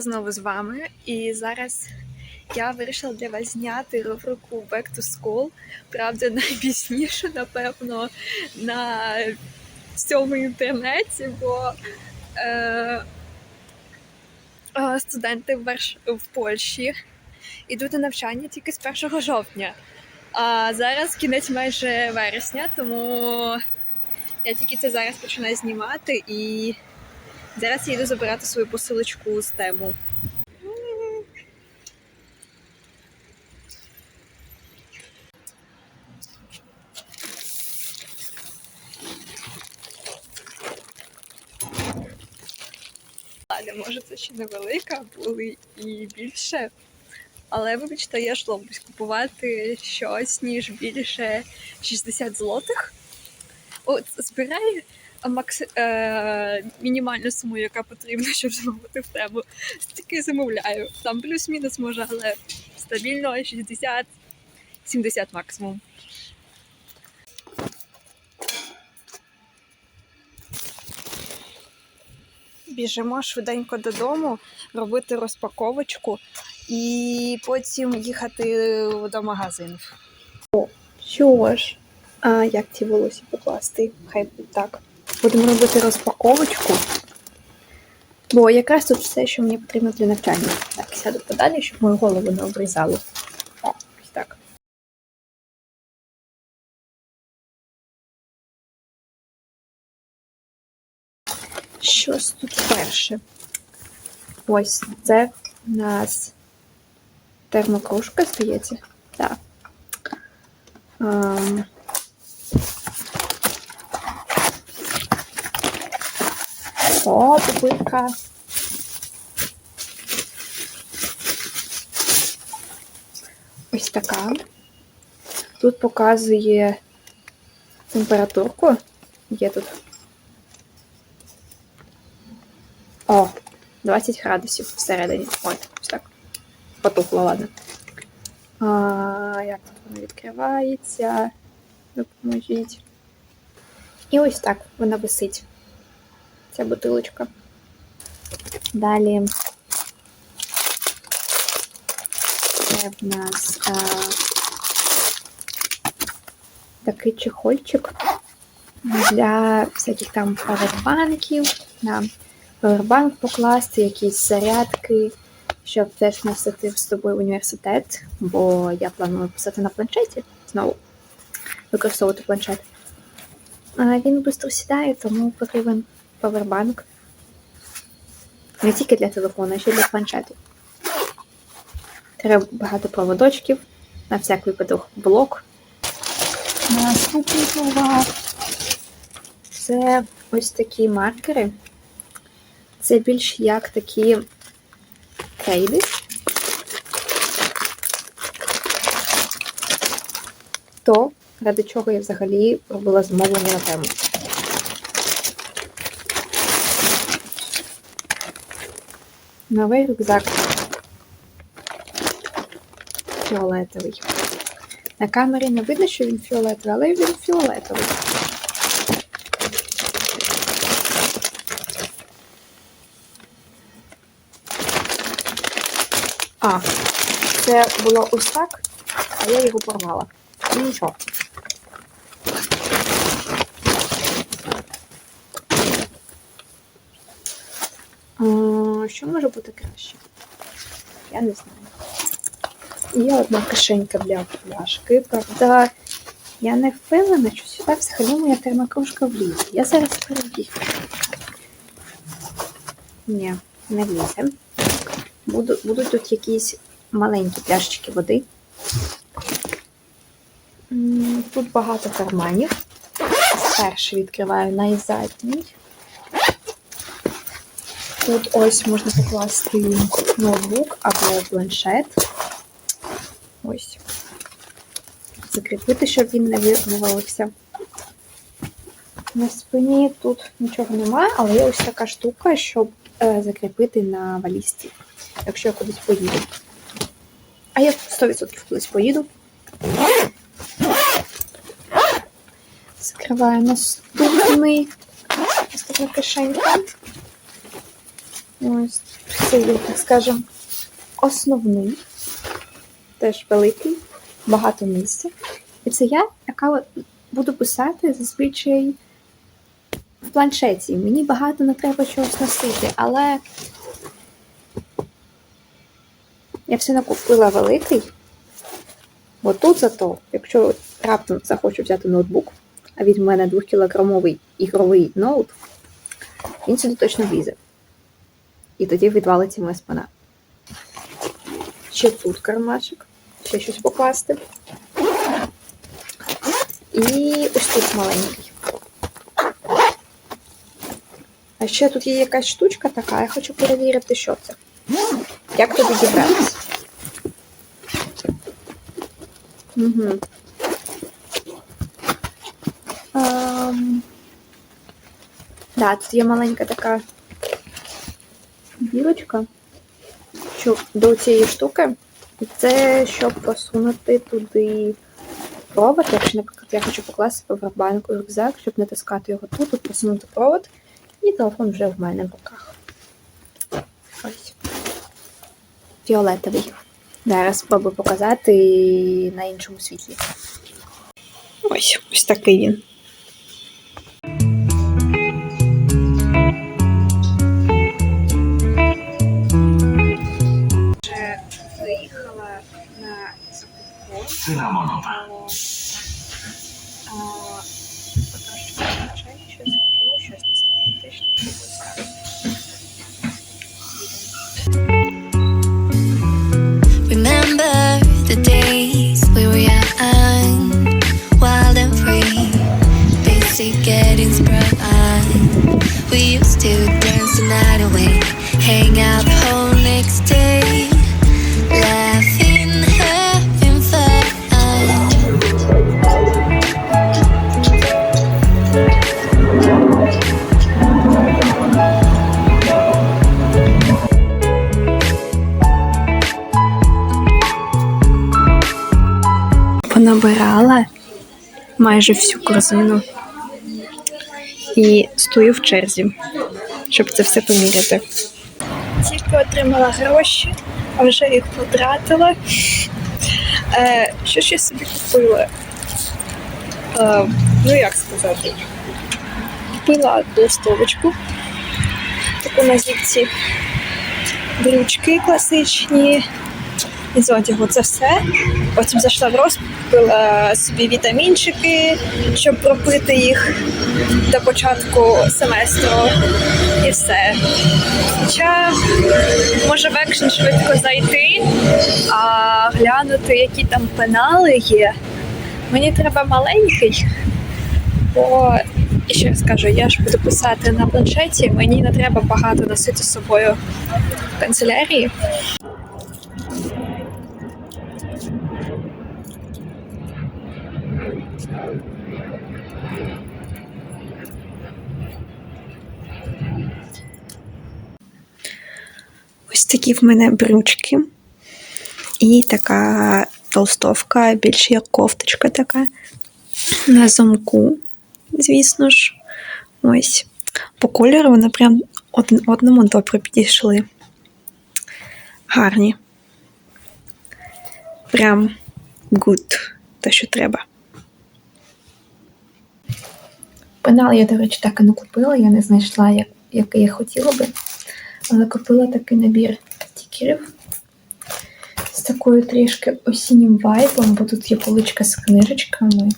знову з вами, і зараз я вирішила для вас зняти рубрику Back to School. Правда, найпізніше, напевно, на всьому інтернеті, бо е, е, студенти в, Варш... в Польщі йдуть на навчання тільки з 1 жовтня. А зараз кінець майже вересня, тому я тільки це зараз починаю знімати і зараз я йду забирати свою посилочку з тему. Але може це ще невелика, були і більше. Але вибачте, я ломбусь купувати щось ніж більше 60 злотих. От збираю макс... е... мінімальну суму, яка потрібна, щоб замовити в тему. Стільки замовляю. Там плюс-мінус може, але стабільно 60-70 максимум. Біжимо швиденько додому, робити розпаковочку і потім їхати до магазинів. О, що ж, а як ці волосся покласти? Хай так. Будемо робити розпаковочку. Бо якраз тут все, що мені потрібно для навчання. Так, сяду подалі, щоб мою голову не обрізало. О, так. Щось тут перше. Ось це у нас термокружка, здається. Так. Ем. О, пупирка. Ось така. Тут показує температурку. Є тут. О, 20 градусів всередині. Ой, ось так. Потухло, ладно. А, як тут вона відкривається? Допоможіть. І ось так вона висить. Ця бутилочка. Далі це в нас а, такий чехольчик для всяких там павербанків. Да. Павербанк покласти, якісь зарядки, щоб теж носити з собою в університет, бо я планую писати на планшеті, знову використовувати планшет. Він швидко сідає, тому потрібен павербанк. Не тільки для телефону, а ще й для планшету. Треба багато проводочків, на всяк випадок блок. Наступний товар. Це ось такі маркери. Це більш як такі крейди. То, ради чого я взагалі робила замовлення на тему. Новий рюкзак фіолетовий. На камері не видно, що він фіолетовий, але він фіолетовий. А, це було ось а я його порвала. Нічого. А, що може бути краще? Я не знаю. Є одна кишенька для пляшки, правда, я не впевнена, що сюди взагалі моя термокружка влізе. Я зараз перевірю. Ні, не влізе. Буду, будуть тут якісь маленькі пляшечки води. Тут багато карманів. Перший відкриваю найзадній. Тут ось можна покласти ноутбук або планшет. Ось. Закріпити, щоб він не вивалився. На спині тут нічого немає, але є ось така штука, щоб е, закріпити на валізці, якщо я кудись поїду. А я 100% кудись поїду. Закриваю наступний. Наступна кишенька. Ось це є, так скажемо, основний, теж великий, багато місця. І це я, яка буду писати зазвичай в планшеті. Мені багато не треба чогось носити, але я все одно купила великий. Бо тут зато, якщо раптом захочу взяти ноутбук, а від мене 2-кілограмовий ігровий ноут, він сюди точно влізе. І тоді відвалиться моя спина. Ще тут кармашик, ще щось покласти. І ось тут маленький. А ще тут є якась штучка така, я хочу перевірити, що це. Як туди дібратися? Угу. Ем... Да, тут є маленька така бірочка щоб до цієї штуки. І це щоб просунути туди провод. Якщо, наприклад, я хочу покласти повербанку рюкзак, щоб не таскати його тут, тут просунути провод, і телефон вже в мене в руках. Ось. Фіолетовий. Зараз спробую показати на іншому світлі. Ось, ось такий він. Bye. Понабирала майже всю корзину і стою в черзі, щоб це все поміряти. Тільки отримала гроші, а вже їх потратила. Е, що ж я собі купила? Е, ну як сказати? Купила листовочку, таку на зіпці, брючки класичні, із одягу це все. Потім зайшла в роз, купила собі вітамінчики, щоб пропити їх до початку семестру. І все. Хоча може в екшн швидко зайти, а глянути, які там пенали є. Мені треба маленький, бо і ще раз кажу, я ж буду писати на планшеті, мені не треба багато носити з собою канцелярії. Ось такі в мене брючки. І така толстовка, більш як кофточка така. На замку, звісно ж. Ось. По кольору вони прям одному добре підійшли. Гарні. Прям good. Те, що треба. Пенал я, до речі, так і не купила, я не знайшла, як, який я хотіла би. Але купила такий набір стікерів з такою трішки осіннім вайбом, бо тут є поличка з книжечками.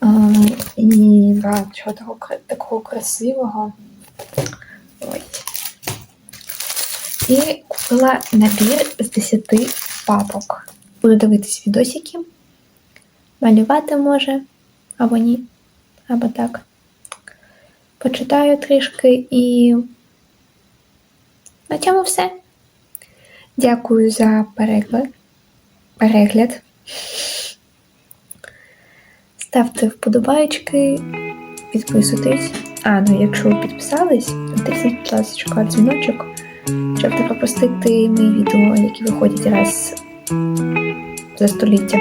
А, і багато чого такого, такого красивого. Ось. І купила набір з 10 папок. Буду дивитись відосики. Малювати може, або ні, або так. Почитаю трішки і на цьому все. Дякую за перегляд. перегляд. Ставте вподобайки, підписуйтесь. А, ну якщо ви підписались, то тисніть, будь ласка, дзвіночок, щоб не пропустити мої відео, які виходять раз за століття.